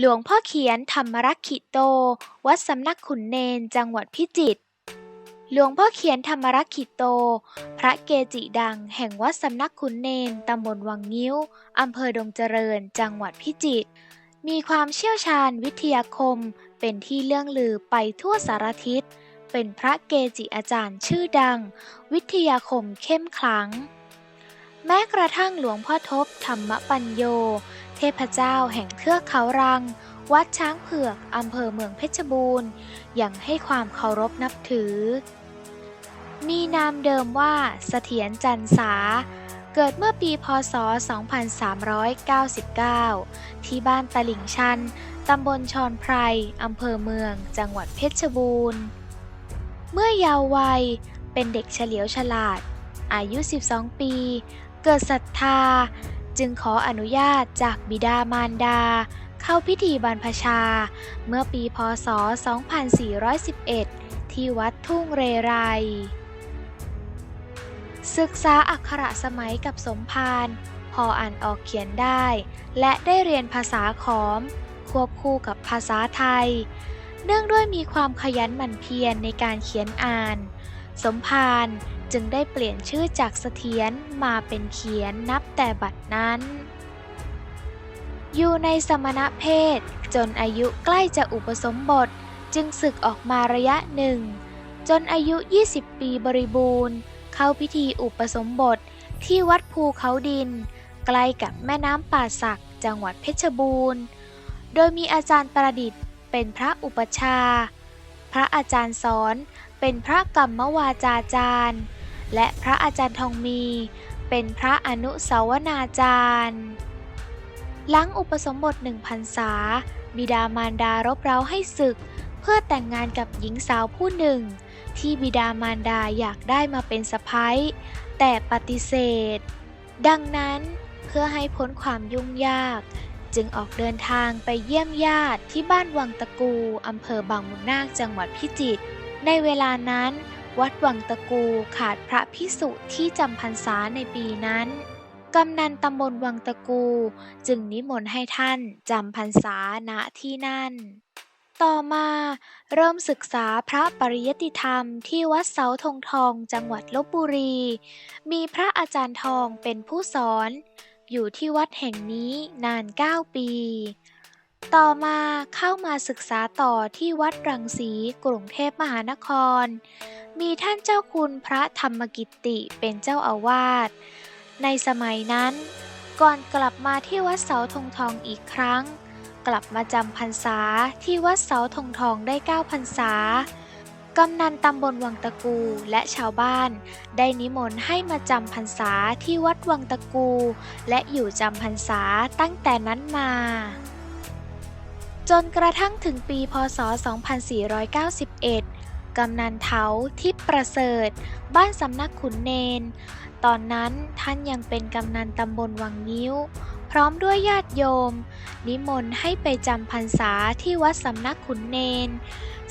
หลวงพ่อเขียนธรรมรักขิโต วัดสำนักขุนเนนจังหวัดพิจิตร หลวงพ่อเขียนธรรมรักขิโต พระเกจิดังแห่งวัดสำนักขุนเนนตำบลวังงิ้ว อำเภอดงเจริญ จังหวัดพิจิตร มีความเชี่ยวชาญวิทยาคม เป็นที่เลื่องลือไปทั่วสารทิศ เป็นพระเกจิอาจารย์ชื่อดัง วิทยาคมเข้มขลัง แม้กระทั่งหลวงพ่อทบธรรมปัญโย เทพเจ้าแห่งเทือกเขารัง วัดช้างเผือกอำเภอเมืองเพชรบูรณ์ยังให้ความเคารพนับถือ มีนามเดิมว่าเสถียรจันสา เกิดเมื่อปีพศ 2399 ที่บ้านตลิ่งชัน ตำบลชอนไพรอำเภอเมือง จังหวัดเพชรบูรณ์ เมื่อเยาว์วัยเป็นเด็กเฉลียวฉลาด อายุ 12 ปี เกิดศรัทธา จึงขออนุญาตจากบิดามารดา เข้าพิธีบรรพชา เมื่อปีพศ 2411 ที่วัดทุ่งเรไร ศึกษาอักขระสมัยกับสมภารพออ่านออกเขียนได้ และได้เรียนภาษาขอม ควบคู่กับภาษาไทย เนื่องด้วยมีความขยันหมั่นเพียรในการเขียนอ่าน สมภารจึงได้เปลี่ยนชื่อจากเสถียรมาเป็นเขียนนับแต่บัดนั้น อยู่ในสมณเพศจนอายุใกล้จะอุปสมบทจึงศึกออกมาระยะหนึ่ง จนอายุ 20 ปีบริบูรณ์ เข้าพิธีอุปสมบทที่วัดภูเขาดิน ใกล้กับแม่น้ำป่าสักจังหวัดเพชรบูรณ์ โดยมีอาจารย์ประดิษฐ์เป็นพระอุปชา พระอาจารย์สอน เป็นพระกรรมวาจาจารย์ และพระอาจารย์ทองมี เป็นพระอนุสาวนาจารย์ หลังอุปสมบทหนึ่งพรรษา บิดามารดารบเร้าให้ศึก เพื่อแต่งงานกับหญิงสาวผู้หนึ่ง ที่บิดามารดาอยากได้มาเป็นสะพ้ายแต่ปฏิเสธ ดังนั้นเพื่อให้พ้นความยุ่งยาก จึงออกเดินทางไปเยี่ยมญาติที่บ้านวังตะกูอำเภอบางมุงนาคจังหวัดพิจิตร ในเวลานั้น วัดวังตะกูขาดพระพิสุที่จำพรรษาในปีนั้น กำนันตำบลวังตะกูจึงนิมนต์ให้ท่านจำพรรษาณที่นั่น ต่อมาเริ่มศึกษาพระปริยติธรรมที่วัดเสาธงทองจังหวัดลบบุรี มีพระอาจารย์ทองเป็นผู้สอน อยู่ที่วัดแห่งนี้นาน 9 ปี ต่อมาเข้ามาศึกษาต่อที่วัดรังสีกรุงเทพมหานคร มีท่านเจ้าคุณพระธรรมกิตติเป็นเจ้าอาวาส ในสมัยนั้น ก่อนกลับมาที่วัดเสาธงทองอีกครั้ง กลับมาจำพรรษาที่วัดเสาธงทองได้เก้าพรรษากำนันตำบลวังตะกูและชาวบ้าน ได้นิมนต์ให้มาจำพรรษาที่วัดวังตะกู และอยู่จำพรรษาตั้งแต่นั้นมา จนกระทั่งถึงปีพศ 2491 กำนันเถาทิพประเสริฐ บ้านสำนักขุนเนน ตอนนั้นท่านยังเป็นกำนันตำบลวังนิ้ว พร้อมด้วยญาติโยม นิมนต์ให้ไปจำพรรษาที่วัดสำนักขุนเนน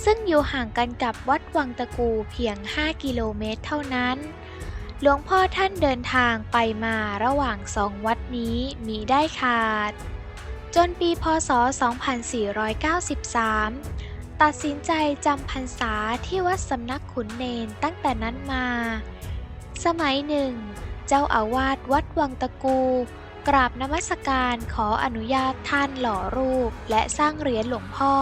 ซึ่งอยู่ห่างกันกับวัดวังตะกูเพียง 5 กิโลเมตรเท่านั้น หลวงพ่อท่านเดินทางไปมาระหว่างสองวัดนี้มีได้ขาด จนปีพศ 2493 ตัดสินใจจำพรรษาที่วัดสำนักขุนเนนตั้งแต่นั้นมา สมัยหนึ่ง เจ้าอาวาสวัดวังตะกู กราบนมัสการขออนุญาตท่านหล่อรูปและสร้างเหรียญหลวงพ่อ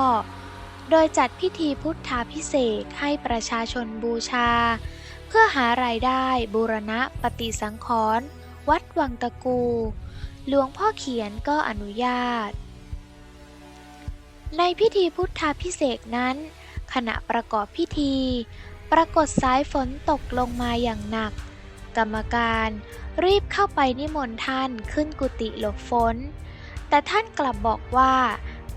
โดยจัดพิธีพุทธาพิเศษให้ประชาชนบูชา เพื่อหารายได้บูรณะปฏิสังขรณ์วัดวังตะกู หลวงพ่อเขียนก็อนุญาต ในพิธีพุทธาพิเศษนั้น ขณะประกอบพิธี ปรากฏสายฝนตกลงมาอย่างหนัก กรรมการรีบเข้าไปนิมนต์ท่านขึ้นกุฏิหลบฝน แต่ท่านกลับบอกว่า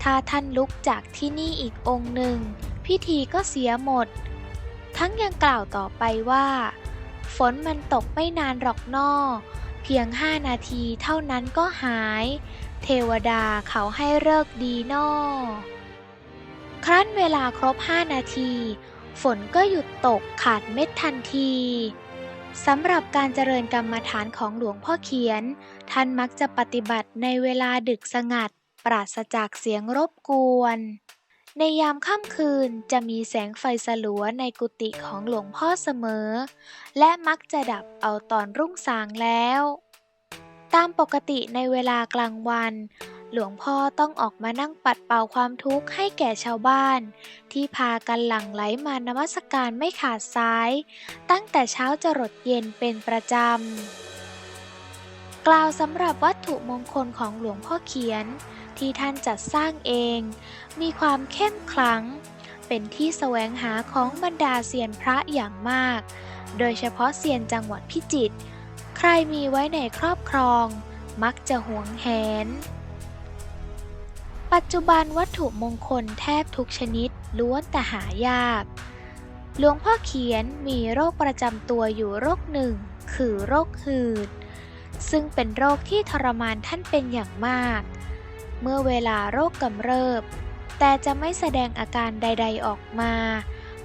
ถ้าท่านลุกจากที่นี่อีกองค์หนึ่ง พิธีก็เสียหมด ทั้งยังกล่าวต่อไปว่า ฝนมันตกไม่นานหรอกนอ พียงห้านาทีเท่านั้นก็หาย เทวดาเขาให้เลิกดีนอครั้นเวลาครบห้านาที ฝนก็หยุดตกขาดเม็ดทันทีสำหรับการเจริญกรรมฐานของหลวงพ่อเขียน ท่านมักจะปฏิบัติในเวลาดึกสงัด ปราศจากเสียงรบกวน ในยามค่ำคืนจะมีแสงไฟสลัวในกุฏิของหลวงพ่อเสมอ และมักจะดับเอาตอนรุ่งสางแล้ว ตามปกติในเวลากลางวัน หลวงพ่อต้องออกมานั่งปัดเป่าความทุกข์ให้แก่ชาวบ้าน ที่พากันหลั่งไหลมานมัสการไม่ขาดสาย ตั้งแต่เช้าจรดเย็นเป็นประจำ กล่าวสำหรับวัตถุมงคลของหลวงพ่อเขียน ที่ท่านจัดสร้างเอง มีความเข้มขลัง เป็นที่แสวงหาของบรรดาเซียนพระอย่างมาก โดยเฉพาะเซียนจังหวัดพิจิตร ใครมีไว้ในครอบครอง มักจะหวงแหน ปัจจุบันวัตถุมงคลแทบทุกชนิดล้วนแต่หายาก หลวงพ่อเขียนมีโรคประจำตัวอยู่โรคหนึ่ง คือโรคหืดซึ่งเป็นโรคที่ทรมานท่านเป็นอย่างมาก เมื่อเวลาโรคกำเริบ แต่จะไม่แสดงอาการใด ๆออกมา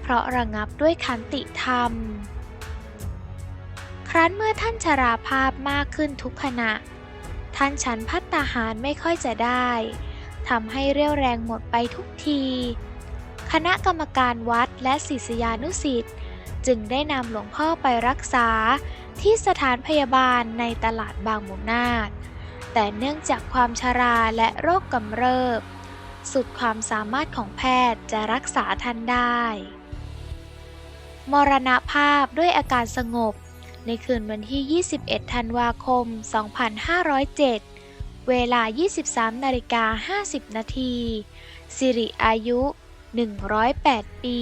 เพราะระงับด้วยขันติธรรม ครั้นเมื่อท่านชราภาพมากขึ้นทุกขณะ ท่านฉันพัตตาหารไม่ค่อยจะได้ทำให้เรี่ยวแรงหมดไปทุกที คณะกรรมการวัดและศิษยานุสิษย์จึงได้นำหลวงพ่อไปรักษาที่สถานพยาบาลในตลาดบางมุนาด แต่เนื่องจากความชราและโรคกำเริบ สุดความสามารถของแพทย์จะรักษาท่านได้ มรณภาพด้วยอาการสงบ ในคืนวันที่ 21 ธันวาคม 2507 เวลา 23 นาฬิกา 50 นาทีสิริอายุ 108 ปี